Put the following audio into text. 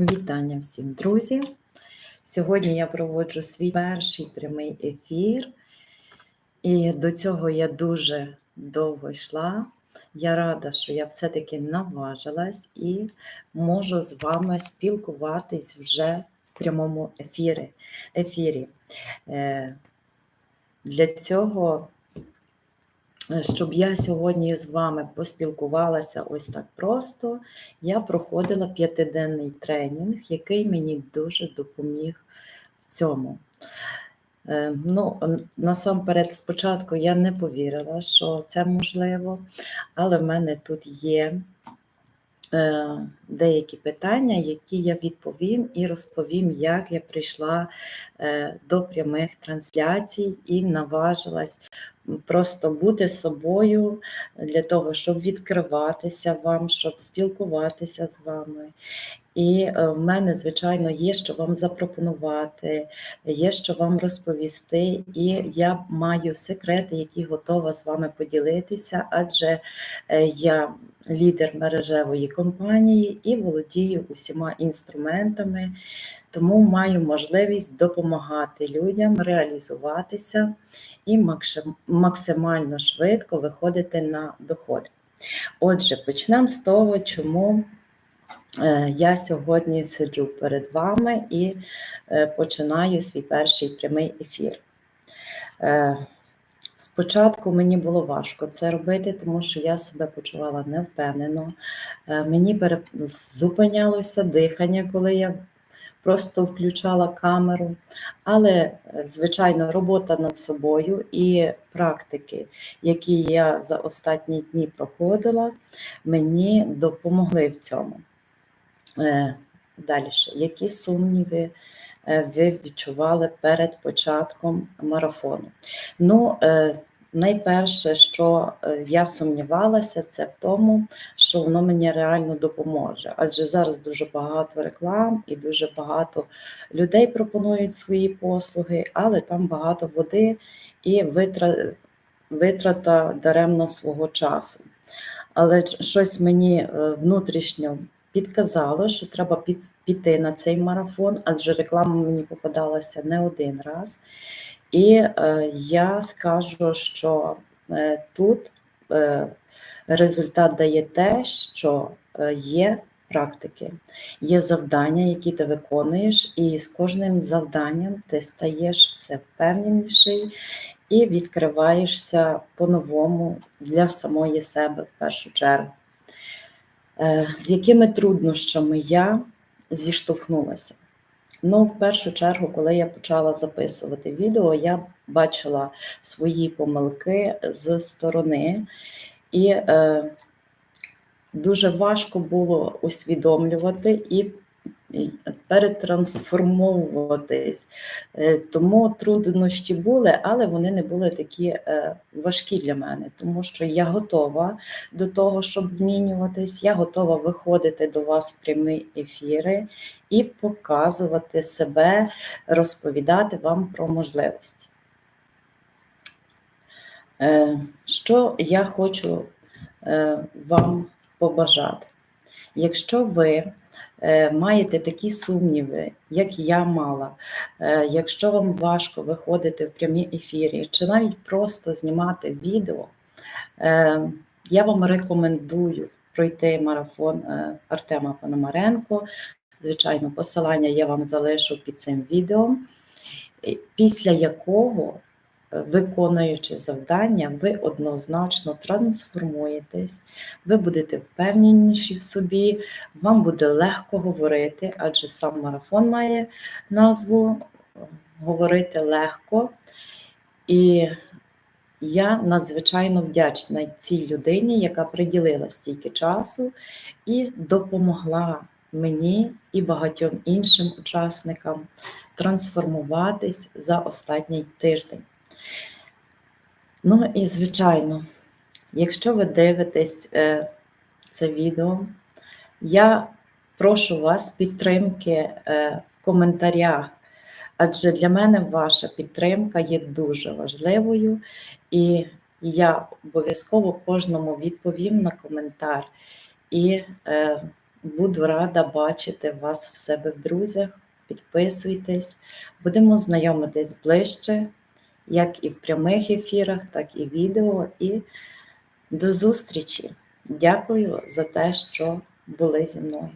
Вітання всім, друзі! Сьогодні я проводжу свій перший прямий ефір, і до цього я дуже довго йшла. Я рада, що я все-таки наважилась і можу з вами спілкуватись вже в прямому ефірі. ефірі. Е, Для цього щоб я сьогодні з вами поспілкувалася ось так просто, я проходила п'ятиденний тренінг, який мені дуже допоміг в цьому. Е, ну, Насамперед, спочатку я не повірила, що це можливо, але в мене тут є Е, деякі питання, які я відповім і розповім, як я прийшла е, до прямих трансляцій і наважилась просто бути собою для того, щоб відкриватися вам, щоб спілкуватися з вами. І е, в мене, звичайно, є що вам запропонувати, є що вам розповісти, і я маю секрети, які готова з вами поділитися, адже я лідер мережевої компанії і володію усіма інструментами, тому маю можливість допомагати людям реалізуватися і максимально швидко виходити на доходи. Отже, почнемо з того, чому е, я сьогодні сиджу перед вами і е, починаю свій перший прямий ефір. Е, Спочатку мені було важко це робити, тому що я себе почувала невпевнено. Мені зупинялося дихання, коли я просто включала камеру. Але, е, звичайно, робота над собою і практики, які я за останні дні проходила, мені допомогли в цьому. Е, Далі, які сумніви? Е, ви відчували перед початком марафону. Ну, Найперше, що е, я сумнівалася, це в тому, що воно мені реально допоможе. Адже зараз дуже багато реклам і дуже багато людей пропонують свої послуги, але там багато води і витрата даремно свого часу. Але щось мені внутрішньо підказало, що треба піти на цей марафон, адже реклама мені попадалася не один раз. І е, я скажу, що е, тут е, результат дає те, що є практики, є завдання, які ти виконуєш, і з кожним завданням ти стаєш все впевненіший і відкриваєшся по-новому для самої себе в першу чергу. З якими труднощами я зіштовхнулася? Ну, в першу чергу, коли я почала записувати відео, я бачила свої помилки з сторони, і е, дуже важко було усвідомлювати і перетрансформовуватись. Е, тому труднощі були, але вони не були такі е, важкі для мене, тому що я готова до того, щоб змінюватись. Я готова виходити до вас в прямі ефіри і показувати себе, розповідати вам про можливості. Е, що я хочу вам побажати? Якщо ви Е, маєте такі сумніви, як я мала, е, якщо вам важко виходити в прямі ефірі, чи навіть просто знімати відео, е, я вам рекомендую пройти марафон Артема Пономаренко. Звичайно, посилання я вам залишу під цим відео, після якого виконуючи завдання, ви однозначно трансформуєтесь, ви будете впевненіші в собі, вам буде легко говорити, адже сам марафон має назву говорити легко. І я надзвичайно вдячна цій людині, яка приділила стільки часу і допомогла мені і багатьом іншим учасникам трансформуватись за останній тиждень. Ну і, звичайно, якщо ви дивитесь е, це відео, я прошу вас підтримки е, в коментарях, адже для мене ваша підтримка є дуже важливою, і я обов'язково кожному відповім на коментар. І е, Буду рада бачити вас в себе в друзях. Підписуйтесь, будемо знайомитись ближче, як і в прямих ефірах, так і відео. І до зустрічі! Дякую за те, що були зі мною.